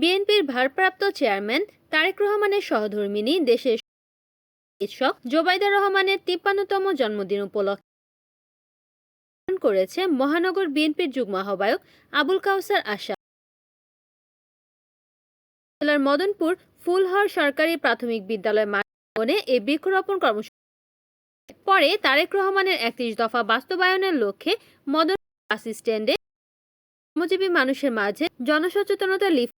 বিএনপির ভারপ্রাপ্ত চেয়ারম্যান তারেক রহমানের সহধর্মিনী দেশের চিকিৎসক জোবাইদা রহমানের তিপ্পান্নতম জন্মদিন উপলক্ষে করেছে মহানগর বিএনপির যুগ্ম আহ্বায়ক আবুল কাউসার আশা। জেলার মদনপুর ফুলহর সরকারি প্রাথমিক বিদ্যালয় মাঠে এই বৃক্ষরোপণ কর্মসূচি পরে তারেক রহমানের একত্রিশ দফা বাস্তবায়নের লক্ষ্যে মদন বাস স্ট্যান্ডে মানুষের মাঝে জনসচেতনতা লিফ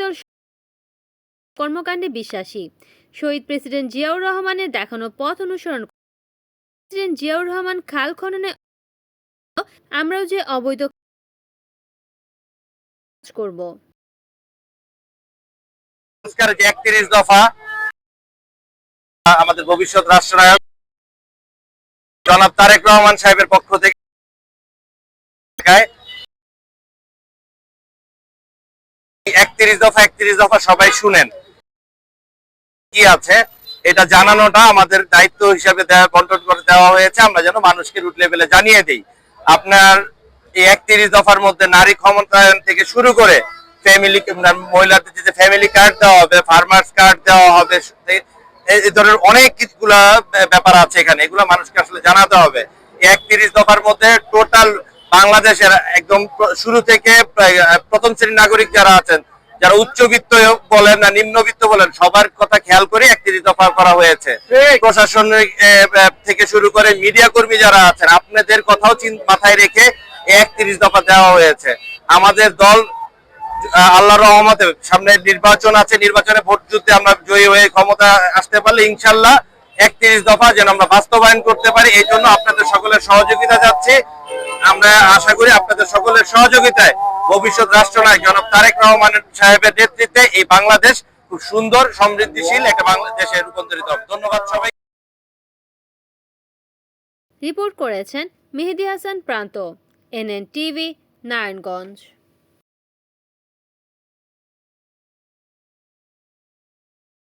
দল কর্মকাণ্ডে বিশ্বাসী। শহীদ প্রেসিডেন্ট জিয়াউর রহমানের দেখানো পথ অনুসরণ প্রেসিডেন্ট জিয়াউর রহমান খাল খননে আমরাও যে অবৈধ করব। একত্রিশ দফা। আমাদের ভবিষ্যৎ জনাব তারেক রহমান সাহেবের পক্ষ থেকে একত্রিশ দফা একত্রিশ দফা সবাই শুনেন। কি আছে? এটা জানানোটা আমাদের দায়িত্ব হিসাবে বন্টন করে দেওয়া হয়েছে। আমরা যেন মানুষকে রুট লেভেলে জানিয়ে দিই। আপনার এই একত্রিশ দফার মধ্যে নারী ক্ষমতায়ন থেকে শুরু করে ফ্যামিলি মহিলাদের যে ফ্যামিলি কার্ড দেওয়া হবে ফার্মার্স কার্ড দেওয়া হবে এই ধরনের অনেক কিছুগুলা ব্যাপার আছে এখানে। এগুলো মানুষকে আসলে জানাতে হবে। একত্রিশ দফার মধ্যে টোটাল বাংলাদেশের একদম শুরু থেকে প্রথম শ্রেণির নাগরিক যারা আছেন যারা উচ্চবিত্ত বলেন না নিম্নবিত্ত বলেন সবার কথা খেয়াল করে একত্রিশ দফা করা হয়েছে। এ, থেকে শুরু করে মিডিয়া কর্মী যারা আছেন আপনাদের কথাও মাথায় রেখে একত্রিশ দফা দেওয়া হয়েছে। আমাদের দল আল্লাহ রহমতে সামনে নির্বাচন আছে নির্বাচনে ভোট যুদ্ধে আমরা জয়ী হয়ে ক্ষমতা আসতে পারলে ইনশাল্লাহ একত্রিশ দফা যেন আমরা বাস্তবায়ন করতে পারি এই জন্য আপনাদের সকলের সহযোগিতা যাচ্ছে। আমরা আশা করি আপনাদের সকলের সহযোগিতায় ভবিষ্যৎ রাষ্ট্রনায়ক জনাব তারেক রহমান সাহেবের নেতৃত্বে এই বাংলাদেশ খুব সুন্দর, সমৃদ্ধিশীল একটা বাংলাদেশে রূপান্তরিত হবে। ধন্যবাদ সবাই রিপোর্ট করেছেন মেহেদি হাসান প্রান্ত, এনএন টিভি, নারায়ণগঞ্জ।